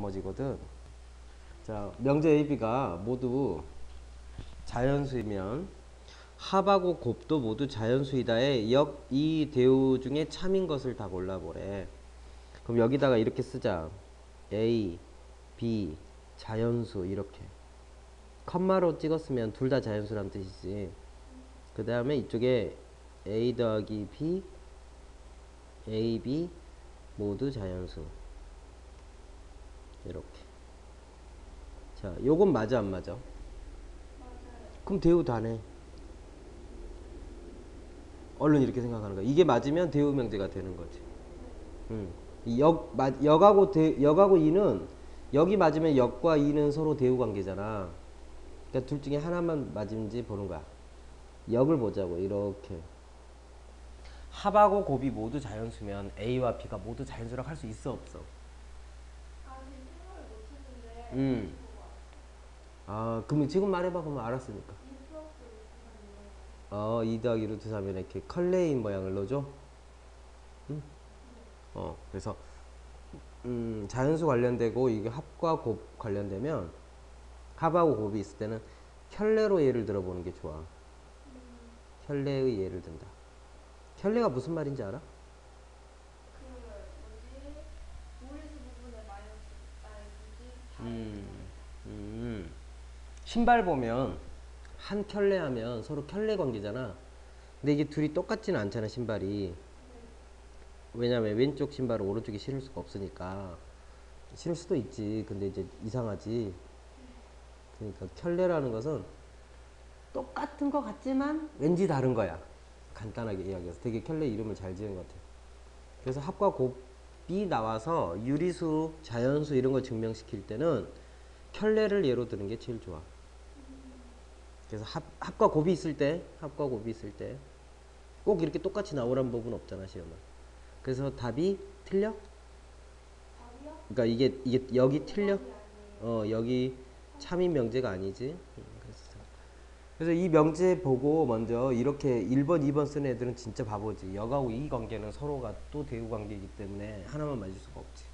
넘어지거든. 자, 명제 A, B가 모두 자연수이면 합하고 곱도 모두 자연수이다에 역, 이 대우 중에 참인 것을 다 골라보래. 그럼 여기다가 이렇게 쓰자. A, B, 자연수 이렇게. 컴마로 찍었으면 둘 다 자연수란 뜻이지. 그 다음에 이쪽에 A 더하기 B, A, B 모두 자연수. 이렇게. 자, 요건 맞아 안 맞아? 그럼 대우 다네. 얼른 이렇게 생각하는 거야. 이게 맞으면 대우 명제가 되는 거지. 역, 마, 역하고 대, 역하고 이는 역이 맞으면 역과 이는 서로 대우 관계잖아. 그러니까 둘 중에 하나만 맞은지 보는 거야. 역을 보자고 이렇게. 합하고 곱이 모두 자연수면 A와 B가 모두 자연수라고 할 수 있어 없어? 아직 생각을 못했는데 음. 아, 그럼 지금 말해봐 그러면 알았으니까. 2 플러스 루트는 어, 2 더하기 루트 3에 이렇게 컬레인 모양을 넣어줘. 응? 어, 그래서 음, 자연수 관련되고 이게 합과 곱 관련되면 합하고 곱이 있을 때는 혈례로 예를 들어보는 게 좋아. 혈례의 예를 든다. 혈례가 무슨 말인지 알아? 그 뭐지 모리스 부분에 마이너스 아니 뭐지 음, 음. 신발 보면 한 켤레 하면 서로 켤레 관계잖아. 근데 이게 둘이 똑같지는 않잖아, 신발이. 왜냐면 왼쪽 신발을 오른쪽에 신을 수가 없으니까. 신을 수도 있지. 근데 이제 이상하지. 그러니까 켤레라는 것은 똑같은 것 같지만 왠지 다른 거야. 간단하게 이야기해서 되게 켤레 이름을 잘 지은 것 같아. 그래서 합과 곱이 나와서 유리수, 자연수 이런 걸 증명시킬 때는 켤레를 예로 드는 게 제일 좋아. 그래서 합, 합과 곱이 있을 때, 합과 곱이 있을 때 꼭 이렇게 똑같이 나오란 법은 없잖아 시험은. 그래서 답이 틀려? 답이요? 그러니까 이게 이게 여기 틀려? 어 여기 참인 명제가 아니지. 음, 그래서 이 명제 보고 먼저 이렇게 1번, 2번 쓰는 애들은 진짜 바보지. 역하고 이 관계는 서로가 또 대우 관계이기 때문에 하나만 맞을 수가 없지.